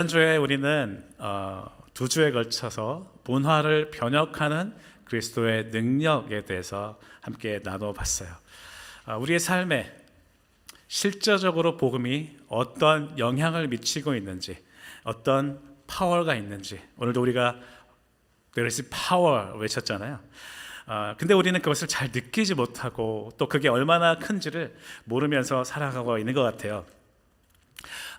지난주에 우리는 어, 두 주에 걸쳐서 문화를 변혁하는 그리스도의 능력에 대해서 함께 나눠봤어요. 아, 우리의 삶에 실제적으로 복음이 어떤 영향을 미치고 있는지, 어떤 파워가 있는지, 오늘도 우리가 There power 외쳤잖아요. 아, 근데 우리는 그것을 잘 느끼지 못하고 또 그게 얼마나 큰지를 모르면서 살아가고 있는 것 같아요.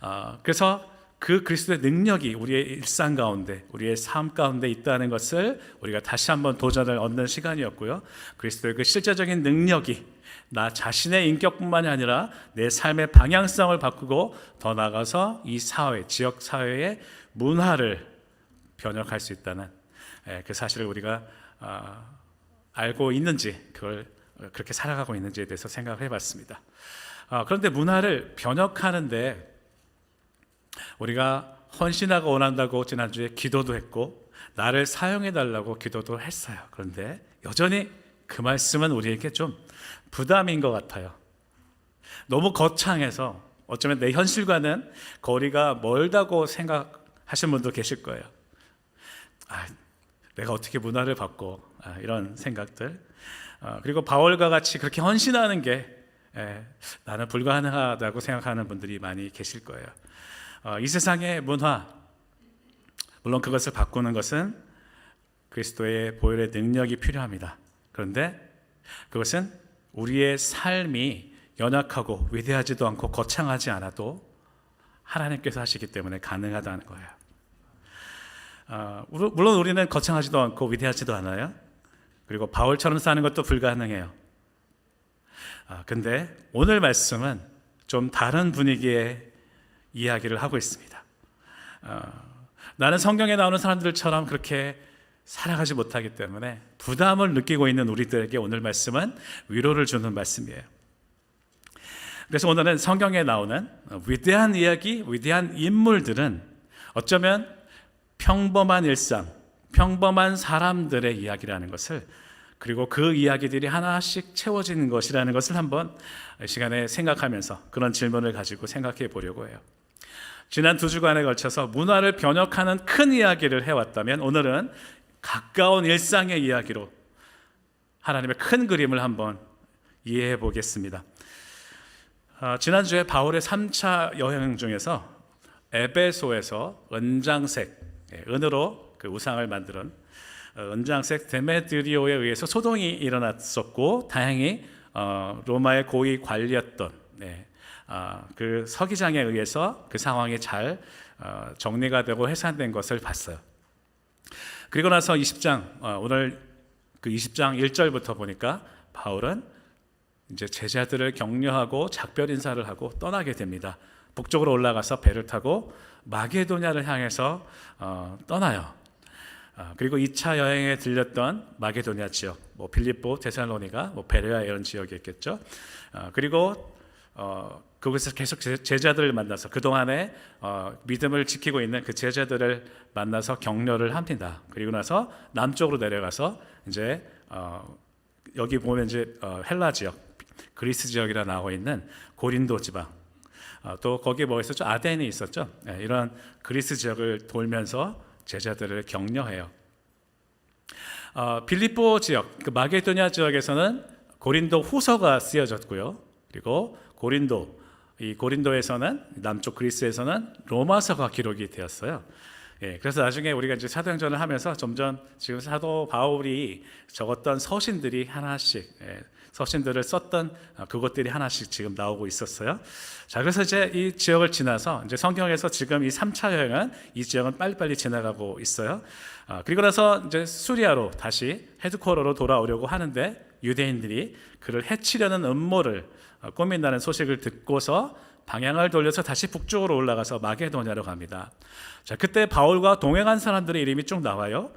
아, 그래서 그 그리스도의 능력이 우리의 일상 가운데, 우리의 삶 가운데 있다는 것을 우리가 다시 한번 도전을 얻는 시간이었고요. 그리스도의 그 실제적인 능력이 나 자신의 인격뿐만이 아니라 내 삶의 방향성을 바꾸고 더 나아가서 이 사회, 지역 사회의 문화를 변혁할 수 있다는 예, 그 사실을 우리가 아, 알고 있는지 그걸 그렇게 살아가고 있는지에 대해서 생각을 해봤습니다. 아, 그런데 문화를 변혁하는데 우리가 헌신하고 원한다고 지난주에 기도도 했고 나를 사용해 달라고 기도도 했어요. 그런데 여전히 그 말씀은 우리에게 좀 부담인 것 같아요. 너무 거창해서 어쩌면 내 현실과는 거리가 멀다고 생각하시는 분도 계실 거예요. 아, 내가 어떻게 문화를 바꿔 아, 이런 생각들. 아, 그리고 바울과 같이 그렇게 헌신하는 게 에, 나는 불가능하다고 생각하는 분들이 많이 계실 거예요. 어, 이 세상의 문화, 물론 그것을 바꾸는 것은 그리스도의 보혈의 능력이 필요합니다. 그런데 그것은 우리의 삶이 연약하고 위대하지도 않고 거창하지 않아도 하나님께서 하시기 때문에 가능하다는 거예요. 어, 물론 우리는 거창하지도 않고 위대하지도 않아요. 그리고 바울처럼 사는 것도 불가능해요. 아, 근데 오늘 말씀은 좀 다른 분위기의 이야기를 하고 있습니다. 어, 나는 성경에 나오는 사람들처럼 그렇게 살아가지 못하기 때문에 부담을 느끼고 있는 우리들에게 오늘 말씀은 위로를 주는 말씀이에요. 그래서 오늘은 성경에 나오는 위대한 이야기, 위대한 인물들은 어쩌면 평범한 일상, 평범한 사람들의 이야기라는 것을 그리고 그 이야기들이 하나씩 채워지는 것이라는 것을 한번 시간에 생각하면서 그런 질문을 가지고 생각해 보려고 해요. 지난 두 주간에 걸쳐서 문화를 변혁하는 큰 이야기를 해왔다면 오늘은 가까운 일상의 이야기로 하나님의 큰 그림을 한번 이해해 보겠습니다. 아, 지난주에 바울의 3차 여행 중에서 에베소에서 은장색, 예, 은으로 그 우상을 만드는 어, 은장색 데메드리오에 의해서 소동이 일어났었고 다행히 어, 로마의 고위 관리였던 네, 아, 그 서기장에 의해서 그 상황이 잘 어, 정리가 되고 해산된 것을 봤어요. 그리고 나서 20장 오늘 그 20장 1절부터 보니까 바울은 이제 제자들을 격려하고 작별 인사를 하고 떠나게 됩니다. 북쪽으로 올라가서 배를 타고 마게도냐를 향해서 어, 떠나요. 아, 그리고 2차 여행에 들렸던 마게도냐 지역, 뭐 빌립보, 데살로니가, 뭐 베레아 이런 지역이었겠죠. 아, 그리고 어, 그곳에서 계속 제자들을 만나서 그 동안에 어, 믿음을 지키고 있는 그 제자들을 만나서 격려를 합니다. 그리고 나서 남쪽으로 내려가서 이제 어, 여기 보면 이제 어, 헬라 지역, 그리스 지역이라 나와 있는 고린도 지방, 어, 또 거기 뭐 있었죠? 아덴이 있었죠. 네, 이런 그리스 지역을 돌면서 제자들을 격려해요. 어, 빌립보 지역, 그 마게도냐 지역에서는 고린도 후서가 쓰여졌고요. 그리고 고린도, 이 고린도에서는 남쪽 그리스에서는 로마서가 기록이 되었어요. 예, 그래서 나중에 우리가 이제 사도행전을 하면서 점점 지금 사도 바울이 적었던 서신들이 하나씩 예, 서신들을 썼던 그것들이 하나씩 지금 나오고 있었어요. 자, 그래서 이제 이 지역을 지나서 이제 성경에서 지금 이 3차 여행은 이 지역은 빨리빨리 지나가고 있어요. 아, 그리고 나서 이제 수리아로 다시 헤드코어로 돌아오려고 하는데 유대인들이 그를 해치려는 음모를 어, 꾸민다는 소식을 듣고서 방향을 돌려서 다시 북쪽으로 올라가서 마게도냐로 갑니다. 자, 그때 바울과 동행한 사람들의 이름이 쭉 나와요.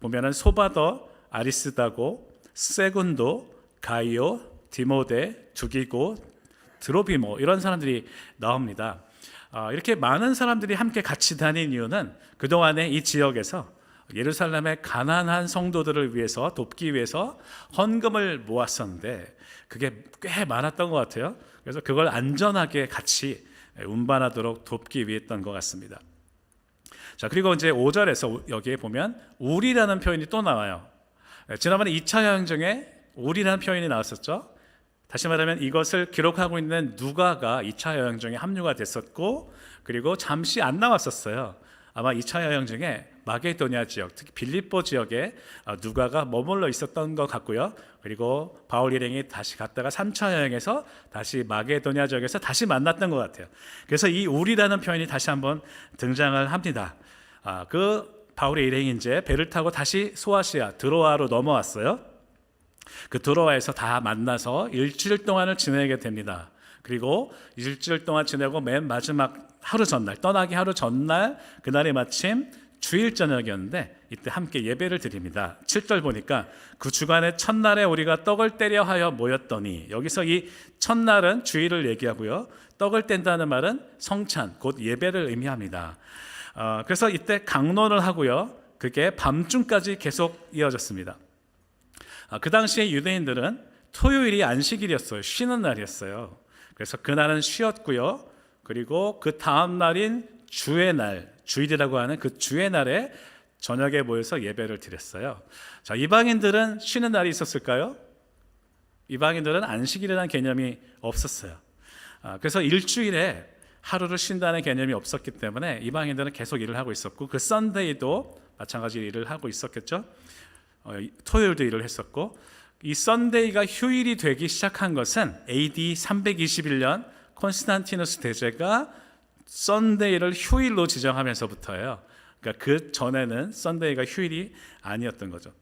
보면은 소바더, 아리스다고, 세군도, 가이오, 디모데, 두기고, 드로비모 이런 사람들이 나옵니다. 아, 이렇게 많은 사람들이 함께 같이 다닌 이유는 그 동안에 이 지역에서 예루살렘의 가난한 성도들을 위해서 돕기 위해서 헌금을 모았었는데 그게 꽤 많았던 것 같아요. 그래서 그걸 안전하게 같이 운반하도록 돕기 위했던 것 같습니다. 자, 그리고 이제 5절에서 여기에 보면 우리라는 표현이 또 나와요. 예, 지난번에 2차 여행 중에 우리라는 표현이 나왔었죠. 다시 말하면 이것을 기록하고 있는 누가가 2차 여행 중에 합류가 됐었고 그리고 잠시 안 나왔었어요. 아마 2차 여행 중에 마게도니아 지역, 특히 빌립보 지역에 어, 누가가 머물러 있었던 것 같고요. 그리고 바울 일행이 다시 갔다가 3차 여행에서 다시 마게도니아 지역에서 다시 만났던 것 같아요. 그래서 이 우리라는 표현이 다시 한번 등장을 합니다. 아, 그 바울의 일행이 이제 배를 타고 다시 소아시아 드로아로 넘어왔어요. 그 드로아에서 다 만나서 일주일 동안을 지내게 됩니다. 그리고 일주일 동안 지내고 맨 마지막 하루 전날 떠나기 하루 전날 그날이 마침 주일 저녁이었는데 이때 함께 예배를 드립니다. 7절 보니까 그 주간의 첫날에 우리가 떡을 떼려 하여 모였더니 여기서 이 첫날은 주일을 얘기하고요. 떡을 뗀다는 말은 성찬 곧 예배를 의미합니다. 어, 그래서 이때 강론을 하고요. 그게 밤중까지 계속 이어졌습니다. 아, 그 당시에 유대인들은 토요일이 안식일이었어요. 쉬는 날이었어요. 그래서 그날은 쉬었고요. 그리고 그 다음 날인 주의 날, 주일이라고 하는 그 주의 날에 저녁에 모여서 예배를 드렸어요. 자, 이방인들은 쉬는 날이 있었을까요? 이방인들은 안식일이라는 개념이 없었어요. 아, 그래서 일주일에 하루를 쉰다는 개념이 없었기 때문에 이방인들은 계속 일을 하고 있었고 그 썬데이도 마찬가지 일을 하고 있었겠죠. 어, 토요일도 일을 했었고 이 썬데이가 휴일이 되기 시작한 것은 AD 321년 콘스탄티누스 대제가 썬데이를 휴일로 지정하면서부터예요. 그러니까 그 전에는 썬데이가 휴일이 아니었던 거죠.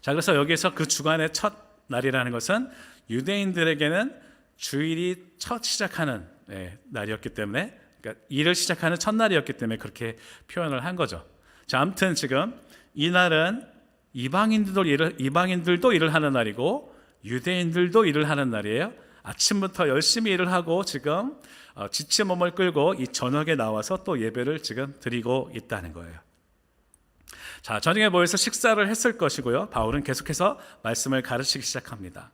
자, 그래서 여기서 그 주간의 첫 날이라는 것은 유대인들에게는 주일이 첫 시작하는 예, 날이었기 때문에 그러니까 일을 시작하는 첫날이었기 때문에 그렇게 표현을 한 거죠. 자, 아무튼 지금 이 날은 이방인들도 일을 이방인들도 일을 하는 날이고 유대인들도 일을 하는 날이에요. 아침부터 열심히 일을 하고 지금 어, 지친 몸을 끌고 이 저녁에 나와서 또 예배를 지금 드리고 있다는 거예요. 자, 저녁에 모여서 식사를 했을 것이고요. 바울은 계속해서 말씀을 가르치기 시작합니다.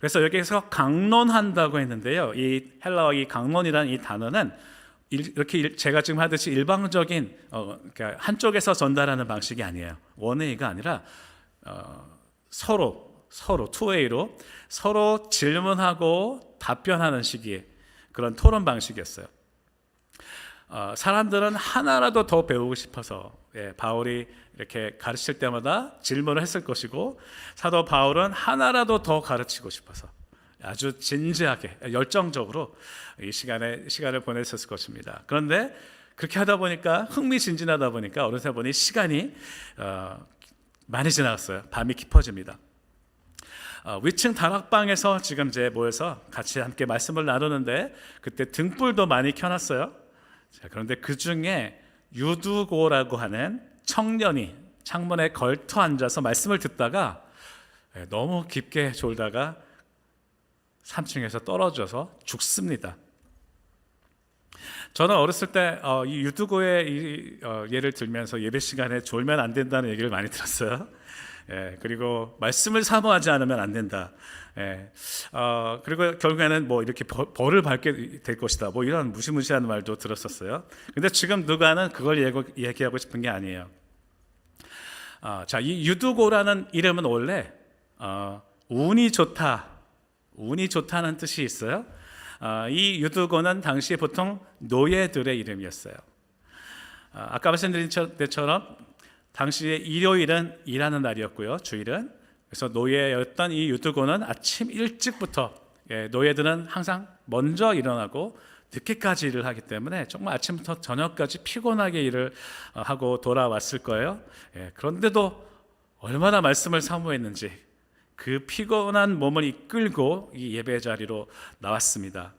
그래서 여기에서 강론한다고 했는데요. 이 헬라어 이 강론이라는 이 단어는 이렇게 제가 지금 하듯이 일방적인 어, 그러니까 한쪽에서 전달하는 방식이 아니에요. 원웨이가 아니라 어, 서로 서로 투웨이로 서로 질문하고 답변하는 식의 그런 토론 방식이었어요. 어, 사람들은 하나라도 더 배우고 싶어서 예, 바울이 이렇게 가르칠 때마다 질문을 했을 것이고 사도 바울은 하나라도 더 가르치고 싶어서 아주 진지하게 열정적으로 이 시간에 시간을 보냈었을 것입니다. 그런데 그렇게 하다 보니까 흥미진진하다 보니까 어느새 보니 시간이 어, 많이 지나갔어요. 밤이 깊어집니다. 어, 위층 다락방에서 지금 이제 모여서 같이 함께 말씀을 나누는데 그때 등불도 많이 켜놨어요. 자, 그런데 그 중에 유두고라고 하는 청년이 창문에 걸터 앉아서 말씀을 듣다가 예, 너무 깊게 졸다가 3층에서 떨어져서 죽습니다. 저는 어렸을 때이 어, 이, 어, 예를 들면서 예배 시간에 졸면 안 된다는 얘기를 많이 들었어요. 예, 그리고 말씀을 사모하지 않으면 안 된다. 예, 어, 그리고 결국에는 뭐 이렇게 벌, 벌을 받게 될 것이다. 뭐 이런 무시무시한 말도 들었었어요. 근데 지금 누가는 그걸 얘기하고 싶은 게 아니에요. 아, 자, 이 유두고라는 이름은 원래 어, 운이 좋다, 운이 좋다는 뜻이 있어요. 아, 이 유두고는 당시 보통 노예들의 이름이었어요. 아, 아까 말씀드린 것처럼 당시에 일요일은 일하는 날이었고요. 주일은 그래서 노예였던 이 유두고는 아침 일찍부터 예, 노예들은 항상 먼저 일어나고 늦게까지 일을 하기 때문에 정말 아침부터 저녁까지 피곤하게 일을 어, 하고 돌아왔을 거예요. 예, 그런데도 얼마나 말씀을 사모했는지 그 피곤한 몸을 이끌고 이 예배 자리로 나왔습니다.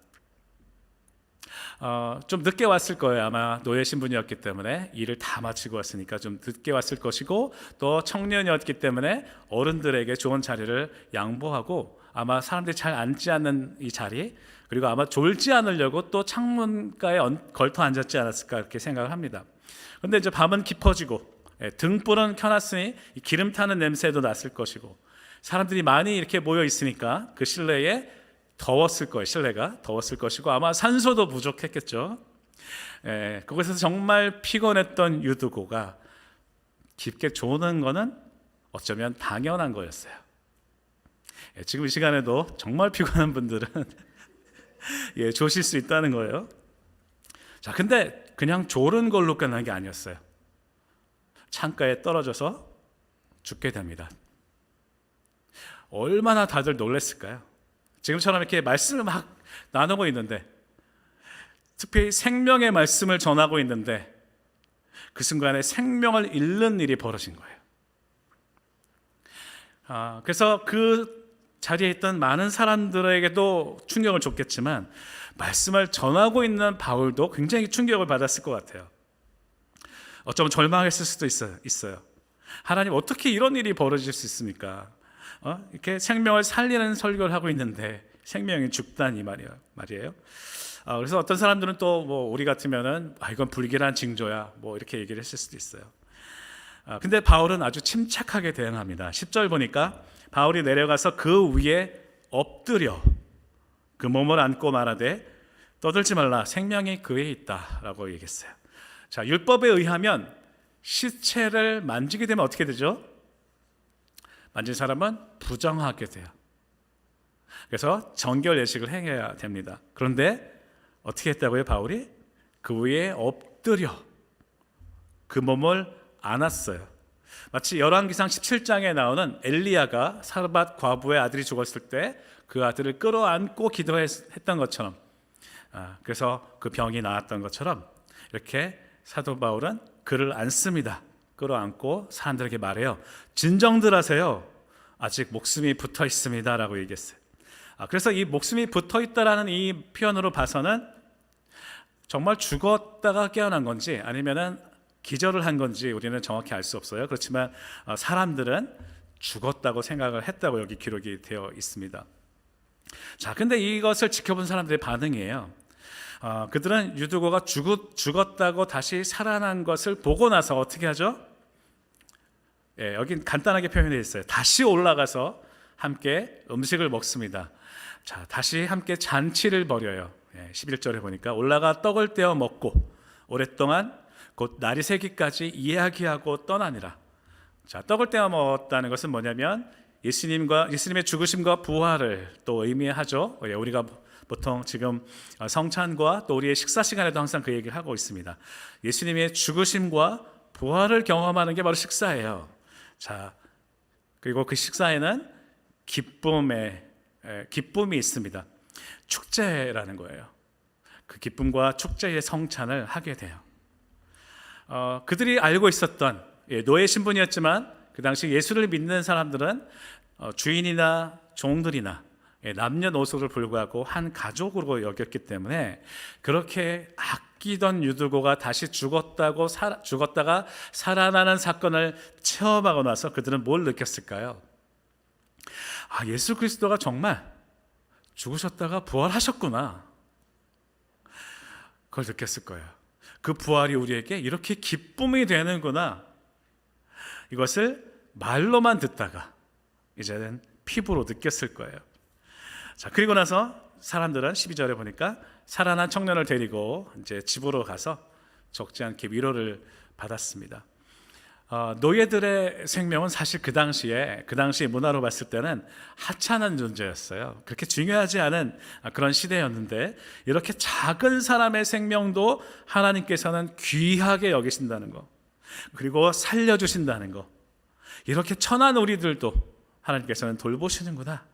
어, 좀 늦게 왔을 거예요. 아마 노예 신분이었기 때문에 일을 다 마치고 왔으니까 좀 늦게 왔을 것이고 또 청년이었기 때문에 어른들에게 좋은 자리를 양보하고 아마 사람들이 잘 앉지 않는 이 자리 그리고 아마 졸지 않으려고 또 창문가에 걸터 앉았지 않았을까 이렇게 생각을 합니다. 그런데 이제 밤은 깊어지고 예, 등불은 켜놨으니 기름 타는 냄새도 났을 것이고 사람들이 많이 이렇게 모여 있으니까 그 실내에 더웠을 거예요. 실내가 더웠을 것이고 아마 산소도 부족했겠죠. 예, 거기서 정말 피곤했던 유두고가 깊게 조는 거는 어쩌면 당연한 거였어요. 예, 지금 이 시간에도 정말 피곤한 분들은 예, 조실 수 있다는 거예요. 자, 근데 그냥 조른 걸로 끝난 게 아니었어요. 창가에 떨어져서 죽게 됩니다. 얼마나 다들 놀랐을까요? 지금처럼 이렇게 말씀을 막 나누고 있는데, 특별히 생명의 말씀을 전하고 있는데, 그 순간에 생명을 잃는 일이 벌어진 거예요. 아, 그래서 그 자리에 있던 많은 사람들에게도 충격을 줬겠지만, 말씀을 전하고 있는 바울도 굉장히 충격을 받았을 것 같아요. 어쩌면 절망했을 수도. 있어요. 하나님 어떻게 이런 일이 벌어질 수 있습니까? 어? 이렇게 생명을 살리는 설교를 하고 있는데 생명이 죽다니 말이에요. 말이에요. 아, 그래서 어떤 사람들은 또 뭐 우리 같으면은 아 이건 불길한 징조야. 뭐 이렇게 얘기를 했을 수도 있어요. 아, 근데 바울은 아주 침착하게 대응합니다. 10절 보니까 바울이 내려가서 그 위에 엎드려 그 몸을 안고 말하되 떠들지 말라 생명이 그에 있다라고 얘기했어요. 자, 율법에 의하면 시체를 만지게 되면 어떻게 되죠? 만진 사람은 부정하게 돼요. 그래서 정결 예식을 행해야 됩니다. 그런데 어떻게 했다고요, 바울이? 그 위에 엎드려 그 몸을 안았어요. 마치 열왕기상 17장에 나오는 엘리야가 사르밧 과부의 아들이 죽었을 때 그 아들을 끌어안고 기도했던 것처럼 아, 그래서 그 병이 나았던 것처럼 이렇게 사도 바울은 그를 안습니다. 끌어안고 사람들에게 말해요. 진정들 하세요. 아직 목숨이 붙어 있습니다 라고 얘기했어요. 아, 그래서 이 목숨이 붙어 있다라는 이 표현으로 봐서는 정말 죽었다가 깨어난 건지 아니면은 기절을 한 건지 우리는 정확히 알 수 없어요. 그렇지만 어, 사람들은 죽었다고 생각을 했다고 여기 기록이 되어 있습니다. 자, 근데 이것을 지켜본 사람들의 반응이에요. 어, 그들은 유두고가 죽, 죽었다고 다시 살아난 것을 보고 나서 어떻게 하죠? 예, 여긴 간단하게 표현되어 있어요. 다시 올라가서 함께 음식을 먹습니다. 자, 다시 함께 잔치를 벌여요. 예, 11절에 보니까 올라가 떡을 떼어 먹고 오랫동안 곧 날이 새기까지 이야기하고 떠나니라. 자, 떡을 떼어 먹었다는 것은 뭐냐면 예수님과 예수님의 죽으심과 부활을 또 의미하죠. 예, 우리가 보통 지금 성찬과 또 우리의 식사 시간에도 항상 그 얘기를 하고 있습니다. 예수님의 죽으심과 부활을 경험하는 게 바로 식사예요. 자, 그리고 그 식사에는 기쁨의 에, 기쁨이 있습니다. 축제라는 거예요. 그 기쁨과 축제의 성찬을 하게 돼요. 어, 그들이 알고 있었던 예, 노예 신분이었지만 그 당시 예수를 믿는 사람들은 어, 주인이나 종들이나 예, 남녀노소를 불구하고 한 가족으로 여겼기 때문에 그렇게 아끼던 유두고가 다시 죽었다고 살, 죽었다가 살아나는 사건을 체험하고 나서 그들은 뭘 느꼈을까요? 아, 예수 그리스도가 정말 죽으셨다가 부활하셨구나. 그걸 느꼈을 거예요. 그 부활이 우리에게 이렇게 기쁨이 되는구나. 이것을 말로만 듣다가 이제는 피부로 느꼈을 거예요. 자, 그리고 나서 사람들은 12절에 보니까 살아난 청년을 데리고 이제 집으로 가서 적지 않게 위로를 받았습니다. 어, 노예들의 생명은 사실 그 당시에 그 당시 문화로 봤을 때는 하찮은 존재였어요. 그렇게 중요하지 않은 그런 시대였는데 이렇게 작은 사람의 생명도 하나님께서는 귀하게 여기신다는 거. 그리고 살려 주신다는 거. 이렇게 천한 우리들도 하나님께서는 돌보시는구나.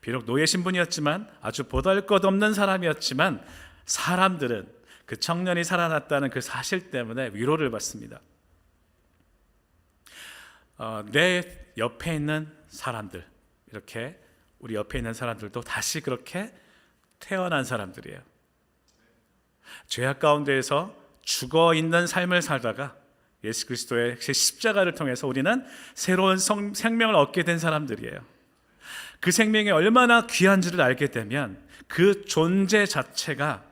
비록 노예 신분이었지만 아주 보잘것없는 사람이었지만 사람들은 그 청년이 살아났다는 그 사실 때문에 위로를 받습니다. 어, 내 옆에 있는 사람들 이렇게 우리 옆에 있는 사람들도 다시 그렇게 태어난 사람들이에요. 죄악 가운데에서 죽어 있는 삶을 살다가 예수 그리스도의 십자가를 통해서 우리는 새로운 성, 생명을 얻게 된 사람들이에요. 그 생명이 얼마나 귀한지를 알게 되면 그 존재 자체가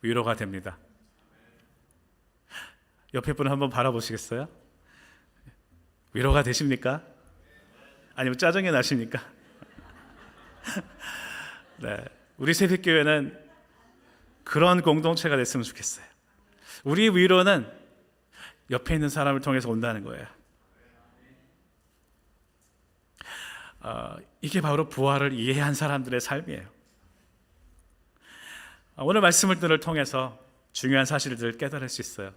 위로가 됩니다. 옆에 분을 한번 바라보시겠어요? 위로가 되십니까? 아니면 짜증이 나십니까? 네, 우리 새벽교회는 그런 공동체가 됐으면 좋겠어요. 우리 위로는 옆에 있는 사람을 통해서 온다는 거예요. 어, 이게 바로 부활을 이해한 사람들의 삶이에요. 어, 오늘 말씀을 통해서 중요한 사실들을 깨달을 수 있어요.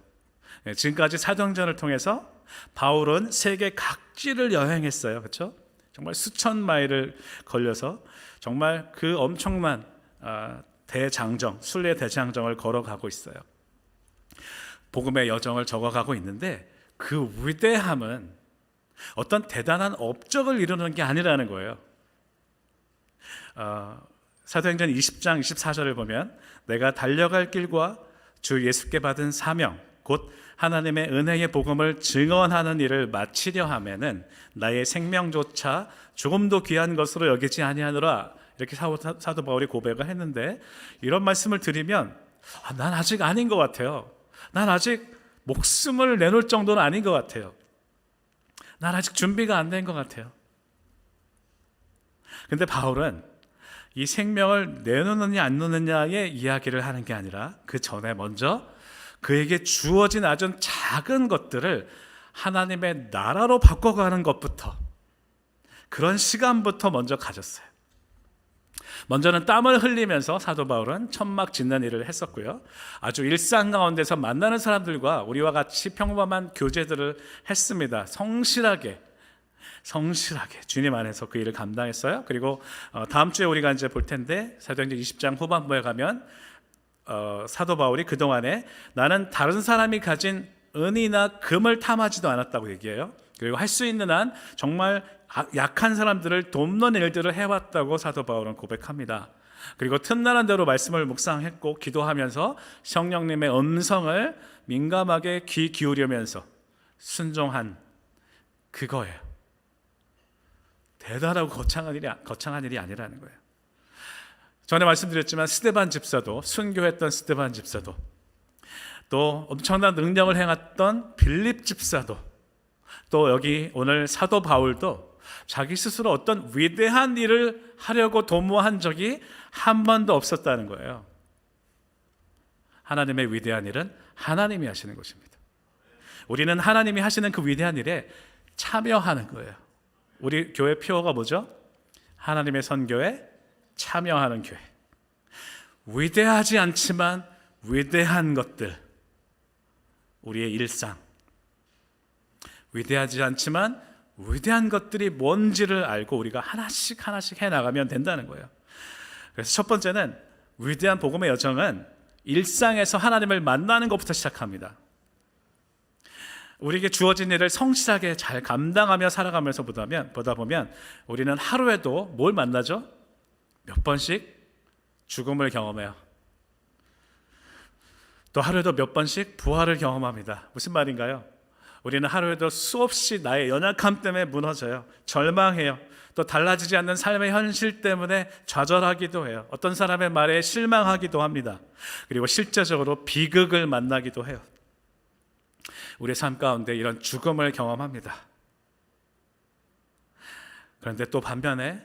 예, 지금까지 사도행전을 통해서 바울은 세계 각지를 여행했어요. 그렇죠? 정말 수천 마일을 걸려서 정말 그 엄청난 아, 대장정, 순례 대장정을 걸어가고 있어요. 복음의 여정을 적어가고 있는데 그 위대함은 어떤 대단한 업적을 이루는 게 아니라는 거예요. 어, 사도행전 20장 24절을 보면 내가 달려갈 길과 주 예수께 받은 사명 곧 하나님의 은혜의 복음을 증언하는 일을 마치려 하면은 나의 생명조차 조금도 귀한 것으로 여기지 아니하노라 이렇게 사도, 바울이 고백을 했는데 이런 말씀을 드리면 아, 난 아직 아닌 것 같아요. 난 아직 목숨을 내놓을 정도는 아닌 것 같아요. 난 아직 준비가 안 된 것 같아요. 근데 바울은 이 생명을 내놓느냐 안 놓느냐의 이야기를 하는 게 아니라 그 전에 먼저 그에게 주어진 아주 작은 것들을 하나님의 나라로 바꿔가는 것부터 그런 시간부터 먼저 가졌어요. 먼저는 땀을 흘리면서 사도 바울은 천막 짓는 일을 했었고요. 아주 일상 가운데서 만나는 사람들과 우리와 같이 평범한 교제들을 했습니다. 성실하게 성실하게 주님 안에서 그 일을 감당했어요. 그리고 어, 다음 주에 우리가 이제 볼 텐데 사도행전 20장 후반부에 가면 어, 사도 바울이 그 동안에 나는 다른 사람이 가진 은이나 금을 탐하지도 않았다고 얘기해요. 그리고 할 수 있는 한 정말 아, 약한 사람들을 돕는 일들을 해왔다고 사도 바울은 고백합니다. 그리고 틈나는 대로 말씀을 묵상했고 기도하면서 성령님의 음성을 민감하게 귀 기울이면서 순종한 그거예요. 대단하고 거창한 일이 거창한 일이 아니라는 거예요. 전에 말씀드렸지만 스테반 집사도 순교했던 스테반 집사도 또 엄청난 능력을 행했던 빌립 집사도 또 여기 오늘 사도 바울도 자기 스스로 어떤 위대한 일을 하려고 도모한 적이 한 번도 없었다는 거예요. 하나님의 위대한 일은 하나님이 하시는 것입니다. 우리는 하나님이 하시는 그 위대한 일에 참여하는 거예요. 우리 교회 표어가 뭐죠? 하나님의 선교에 참여하는 교회. 위대하지 않지만 위대한 것들. 우리의 일상. 위대하지 않지만 위대한 것들이 뭔지를 알고 우리가 하나씩 하나씩 해 나가면 된다는 거예요. 그래서 첫 번째는 위대한 복음의 여정은 일상에서 하나님을 만나는 것부터 시작합니다. 우리에게 주어진 일을 성실하게 잘 감당하며 살아가면서 보다면 보다 보면 우리는 하루에도 뭘 만나죠? 몇 번씩 죽음을 경험해요. 또 하루에도 몇 번씩 부활을 경험합니다. 무슨 말인가요? 우리는 하루에도 수없이 나의 연약함 때문에 무너져요. 절망해요. 또 달라지지 않는 삶의 현실 때문에 좌절하기도 해요. 어떤 사람의 말에 실망하기도 합니다. 그리고 실제적으로 비극을 만나기도 해요. 우리의 삶 가운데 이런 죽음을 경험합니다. 그런데 또 반면에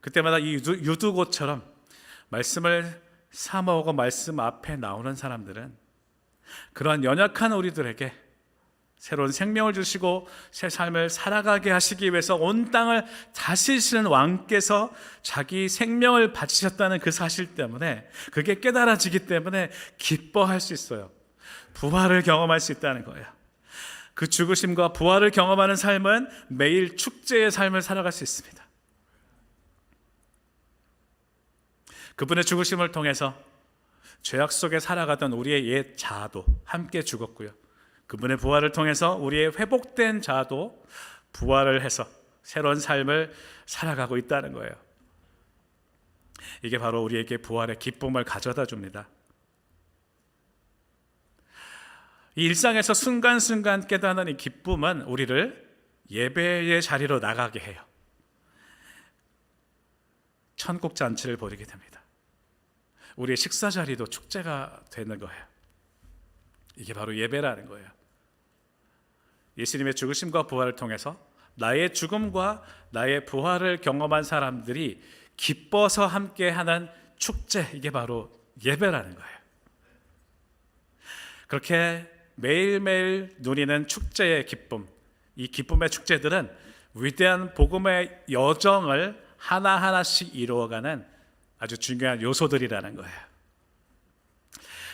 그때마다 이 유두, 고처럼 말씀을 사모하고 말씀 앞에 나오는 사람들은 그러한 연약한 우리들에게 새로운 생명을 주시고 새 삶을 살아가게 하시기 위해서 온 땅을 다스리시는 왕께서 자기 생명을 바치셨다는 그 사실 때문에 그게 깨달아지기 때문에 기뻐할 수 있어요. 부활을 경험할 수 있다는 거예요. 그 죽으심과 부활을 경험하는 삶은 매일 축제의 삶을 살아갈 수 있습니다. 그분의 죽으심을 통해서 죄악 속에 살아가던 우리의 옛 자아도 함께 죽었고요. 그분의 부활을 통해서 우리의 회복된 자아도 부활을 해서 새로운 삶을 살아가고 있다는 거예요. 이게 바로 우리에게 부활의 기쁨을 가져다 줍니다. 이 일상에서 순간순간 깨닫는 이 기쁨은 우리를 예배의 자리로 나가게 해요. 천국 잔치를 벌이게 됩니다. 우리의 식사 자리도 축제가 되는 거예요. 이게 바로 예배라는 거예요. 예수님의 죽으심과 부활을 통해서 나의 죽음과 나의 부활을 경험한 사람들이 기뻐서 함께 하는 축제, 이게 바로 예배라는 거예요. 그렇게 매일매일 누리는 축제의 기쁨, 이 기쁨의 축제들은 위대한 복음의 여정을 하나하나씩 이루어가는 아주 중요한 요소들이라는 거예요.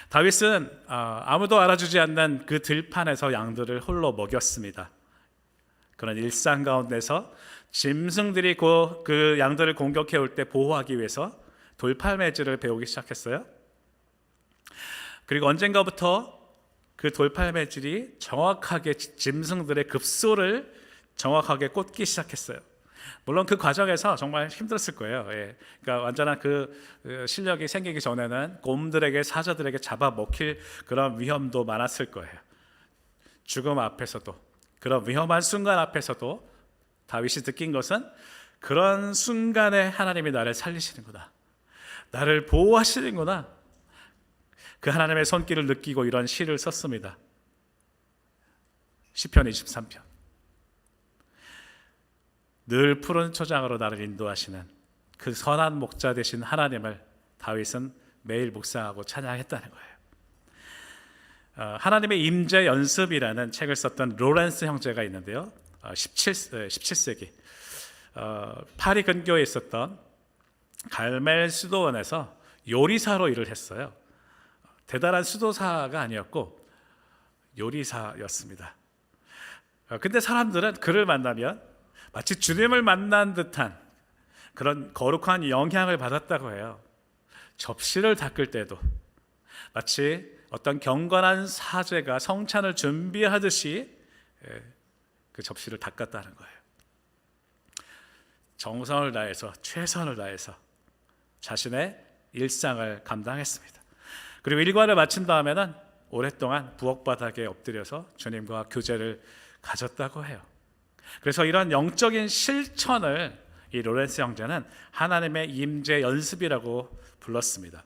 다윗은 아, 아무도 알아주지 않는 그 들판에서 양들을 홀로 먹였습니다. 그런 일상 가운데서 짐승들이 그, 그 양들을 공격해 올 때 보호하기 위해서 돌팔매질을 배우기 시작했어요. 그리고 언젠가부터 그 돌팔매질이 정확하게 짐승들의 급소를 정확하게 꽂기 시작했어요. 물론 그 과정에서 정말 힘들었을 거예요. 예. 그러니까 완전한 그 어, 실력이 생기기 전에는 곰들에게 사자들에게 잡아 먹힐 그런 위험도 많았을 거예요. 죽음 앞에서도 그런 위험한 순간 앞에서도 다윗이 느낀 것은 그런 순간에 하나님이 나를 살리시는구나. 나를 보호하시는구나. 그 하나님의 손길을 느끼고 이런 시를 썼습니다. 시편 23편. 늘 푸른 초장으로 나를 인도하시는 그 선한 목자 되신 하나님을 다윗은 매일 묵상하고 찬양했다는 거예요. 어, 하나님의 임재 연습이라는 책을 썼던 로렌스 형제가 있는데요. 어, 17, 17세기 어, 파리 근교에 있었던 갈멜 수도원에서 요리사로 일을 했어요. 대단한 수도사가 아니었고 요리사였습니다. 어, 근데 사람들은 그를 만나면 마치 주님을 만난 듯한 그런 거룩한 영향을 받았다고 해요. 접시를 닦을 때도 마치 어떤 경건한 사제가 성찬을 준비하듯이 예, 그 접시를 닦았다는 거예요. 정성을 다해서 최선을 다해서 자신의 일상을 감당했습니다. 그리고 일과를 마친 다음에는 오랫동안 부엌 바닥에 엎드려서 주님과 교제를 가졌다고 해요. 그래서 이런 영적인 실천을 이 로렌스 형제는 하나님의 임재 연습이라고 불렀습니다.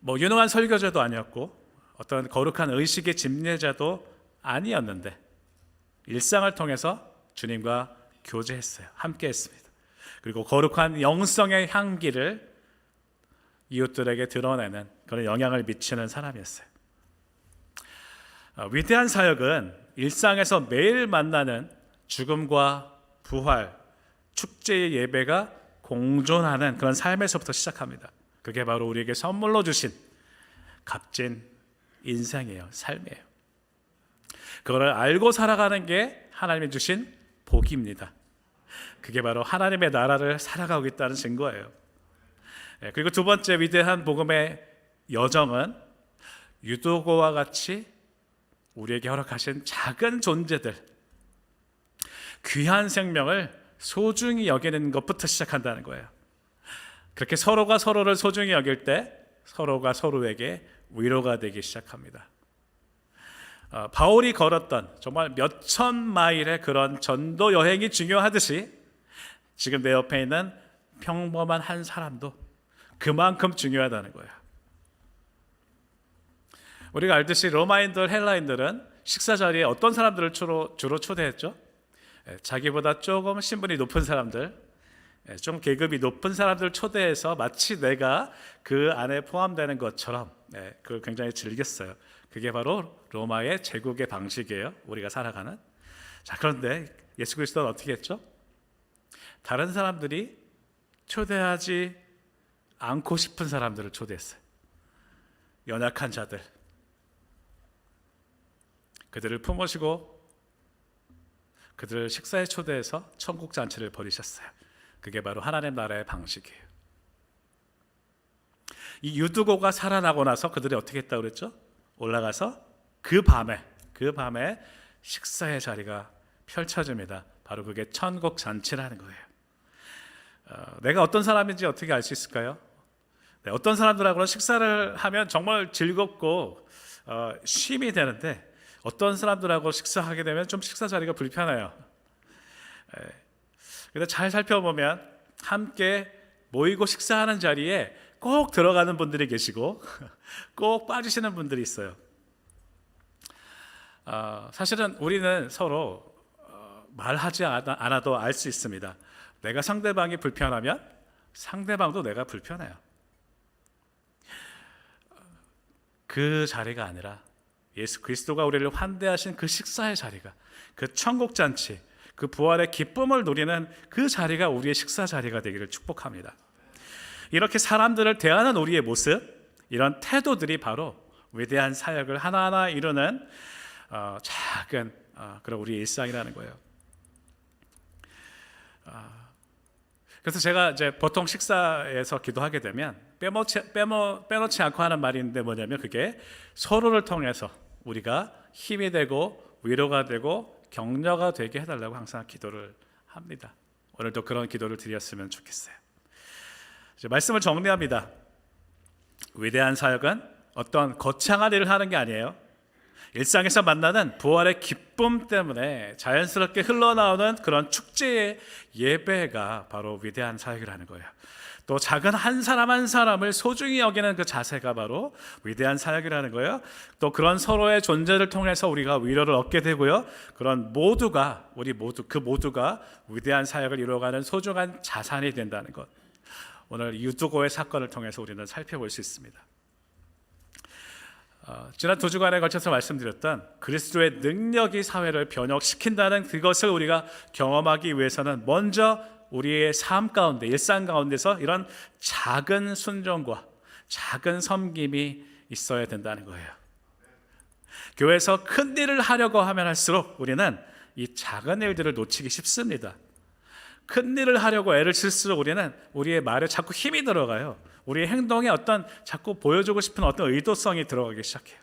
뭐 유능한 설교자도 아니었고 어떤 거룩한 의식의 집례자도 아니었는데 일상을 통해서 주님과 교제했어요. 함께 했습니다. 그리고 거룩한 영성의 향기를 이웃들에게 드러내는 그런 영향을 미치는 사람이었어요. 어, 위대한 사역은 일상에서 매일 만나는 죽음과 부활, 축제의 예배가 공존하는 그런 삶에서부터 시작합니다. 그게 바로 우리에게 선물로 주신 값진 인생이에요. 삶이에요. 그거를 알고 살아가는 게 하나님이 주신 복입니다. 그게 바로 하나님의 나라를 살아가고 있다는 증거예요. 예, 그리고 두 번째 위대한 복음의 여정은 유도고와 같이 우리에게 허락하신 작은 존재들, 귀한 생명을 소중히 여기는 것부터 시작한다는 거예요. 그렇게 서로가 서로를 소중히 여길 때 서로가 서로에게 위로가 되기 시작합니다. 어, 바울이 걸었던 정말 몇 천 마일의 그런 전도 여행이 중요하듯이 지금 내 옆에 있는 평범한 한 사람도 그만큼 중요하다는 거예요. 우리가 알듯이 로마인들, 헬라인들은 식사 자리에 어떤 사람들을 주로, 주로 초대했죠? 예, 자기보다 조금 신분이 높은 사람들, 예, 좀 계급이 높은 사람들 초대해서 마치 내가 그 안에 포함되는 것처럼 예, 그걸 굉장히 즐겼어요. 그게 바로 로마의 제국의 방식이에요. 우리가 살아가는. 자, 그런데 예수 그리스도는 어떻게 했죠? 다른 사람들이 초대하지 않고 싶은 사람들을 초대했어요. 연약한 자들. 그들을 품으시고 그들을 식사에 초대해서 천국 잔치를 벌이셨어요. 그게 바로 하나님 나라의 방식이에요. 이 유두고가 살아나고 나서 그들이 어떻게 했다고 그랬죠? 올라가서 그 밤에 그 밤에 식사의 자리가 펼쳐집니다. 바로 그게 천국 잔치라는 거예요. 어, 내가 어떤 사람인지 어떻게 알 수 있을까요? 네, 어떤 사람들하고는 식사를 하면 정말 즐겁고 어, 쉼이 되는데 어떤 사람들하고 식사하게 되면 좀 식사 자리가 불편해요. 예. 근데 잘 살펴보면 함께 모이고 식사하는 자리에 꼭 들어가는 분들이 계시고 꼭 빠지시는 분들이 있어요. 어, 사실은 우리는 서로 어, 말하지 않아도 알 수 있습니다. 내가 상대방이 불편하면 상대방도 내가 불편해요. 그 자리가 아니라 예수 그리스도가 우리를 환대하신 그 식사의 자리가 그 천국 잔치 그 부활의 기쁨을 누리는 그 자리가 우리의 식사 자리가 되기를 축복합니다. 이렇게 사람들을 대하는 우리의 모습, 이런 태도들이 바로 위대한 사역을 하나하나 이루는 어, 작은 어, 그런 우리 일상이라는 거예요. 아, 그래서 제가 이제 보통 식사에서 기도하게 되면 빼놓지, 빼모, 빼놓지 않고 하는 있는데 뭐냐면 그게 서로를 통해서 우리가 힘이 되고 위로가 되고 격려가 되게 해달라고 항상 기도를 합니다. 오늘도 그런 기도를 드렸으면 좋겠어요. 이제 말씀을 정리합니다. 위대한 사역은 어떤 거창한 일을 하는 게 아니에요. 일상에서 만나는 부활의 기쁨 때문에 자연스럽게 흘러나오는 그런 축제의 예배가 바로 위대한 사역이라는 거예요. 또 작은 한 사람 한 사람을 소중히 여기는 그 자세가 바로 위대한 사역이라는 거예요. 또 그런 서로의 존재를 통해서 우리가 위로를 얻게 되고요. 그런 모두가 우리 모두 그 모두가 위대한 사역을 이루어가는 소중한 자산이 된다는 것. 오늘 유두고의 사건을 통해서 우리는 살펴볼 수 있습니다. 어, 지난 두 주간에 걸쳐서 말씀드렸던 그리스도의 능력이 사회를 변혁시킨다는 그것을 우리가 경험하기 위해서는 먼저 우리의 삶 가운데 일상 가운데서 이런 작은 순종과 작은 섬김이 있어야 된다는 거예요. 교회에서 큰 일을 하려고 하면 할수록 우리는 이 작은 일들을 놓치기 쉽습니다. 큰 일을 하려고 애를 쓸수록 우리는 우리의 말에 자꾸 힘이 들어가요. 우리의 행동에 어떤 자꾸 보여주고 싶은 어떤 의도성이 들어가기 시작해요.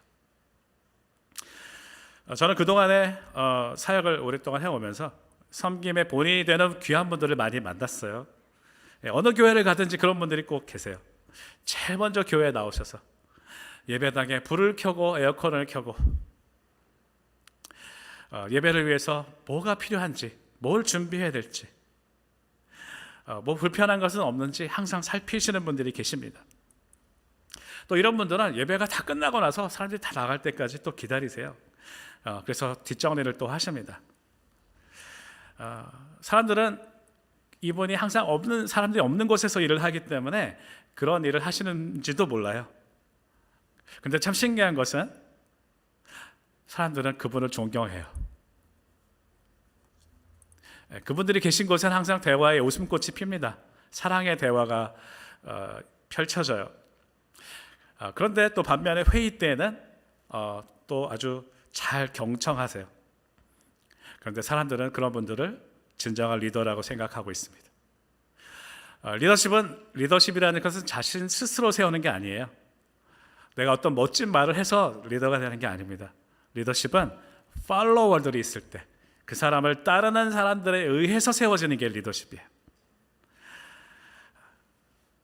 어, 저는 그동안에 어, 사역을 오랫동안 해오면서 섬김의 본인이 되는 귀한 분들을 많이 만났어요. 예, 어느 교회를 가든지 그런 분들이 꼭 계세요. 제일 먼저 교회에 나오셔서 예배당에 불을 켜고 에어컨을 켜고 어, 예배를 위해서 뭐가 필요한지, 뭘 준비해야 될지, 어, 뭐 불편한 것은 없는지 항상 살피시는 분들이 계십니다. 또 이런 분들은 예배가 다 끝나고 나서 사람들이 다 나갈 때까지 또 기다리세요. 어, 그래서 뒷정리를 또 하십니다. 어, 사람들은 이분이 항상 없는 사람들이 없는 곳에서 일을 하기 때문에 그런 일을 하시는지도 몰라요. 근데 참 신기한 것은 사람들은 그분을 존경해요. 예, 그분들이 계신 곳엔 항상 대화의 웃음꽃이 핍니다. 사랑의 대화가 어, 펼쳐져요. 아, 그런데 또 반면에 회의 때는 어, 또 아주 잘 경청하세요. 그런데 사람들은 그런 분들을 진정한 리더라고 생각하고 있습니다. 어, 리더십은 리더십이라는 것은 자신 스스로 세우는 게 아니에요. 내가 어떤 멋진 말을 해서 리더가 되는 게 아닙니다. 리더십은 팔로워들이 있을 때 그 사람을 따르는 사람들에 의해서 세워지는 게 리더십이에요.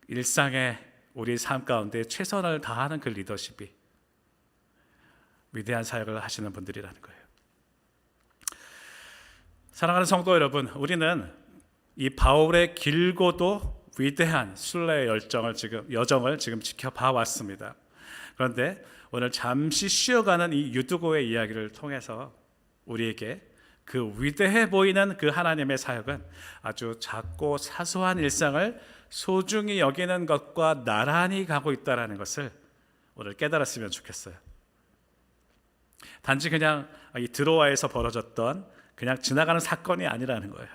일상의 우리 삶 가운데 최선을 다하는 그 리더십이 위대한 사역을 하시는 분들이라는 거예요. 사랑하는 성도 여러분, 우리는 이 바울의 길고도 위대한 순례의 열정을 지금 여정을 지금 지켜봐 왔습니다. 그런데 오늘 잠시 쉬어가는 이 유두고의 이야기를 통해서 우리에게 그 위대해 보이는 그 하나님의 사역은 아주 작고 사소한 일상을 소중히 여기는 것과 나란히 가고 있다라는 것을 오늘 깨달았으면 좋겠어요. 단지 그냥 이 드로아에서 벌어졌던 그냥 지나가는 사건이 아니라는 거예요.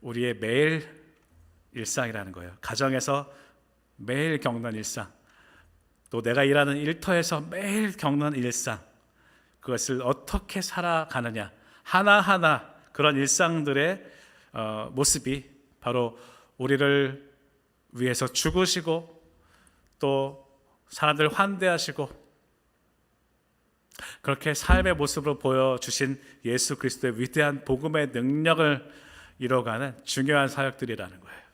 우리의 매일 일상이라는 거예요. 가정에서 매일 겪는 일상, 또 내가 일하는 일터에서 매일 겪는 일상, 그것을 어떻게 살아가느냐, 하나하나 그런 일상들의 어, 모습이 바로 우리를 위해서 죽으시고 또 사람들 환대하시고 그렇게 삶의 모습으로 보여주신 예수 그리스도의 위대한 복음의 능력을 이뤄가는 중요한 사역들이라는 거예요.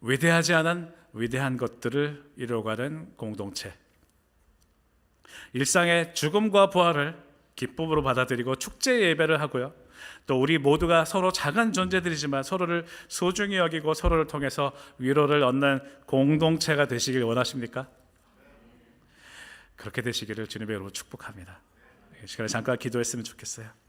위대하지 않은 위대한 것들을 이뤄가는 공동체. 일상의 죽음과 부활을 기쁨으로 받아들이고 축제 예배를 하고요. 또 우리 모두가 서로 작은 존재들이지만 서로를 소중히 여기고 서로를 통해서 위로를 얻는 공동체가 되시길 원하십니까? 그렇게 되시기를 주님의 이름으로 축복합니다. 이 시간에 잠깐 기도했으면 좋겠어요.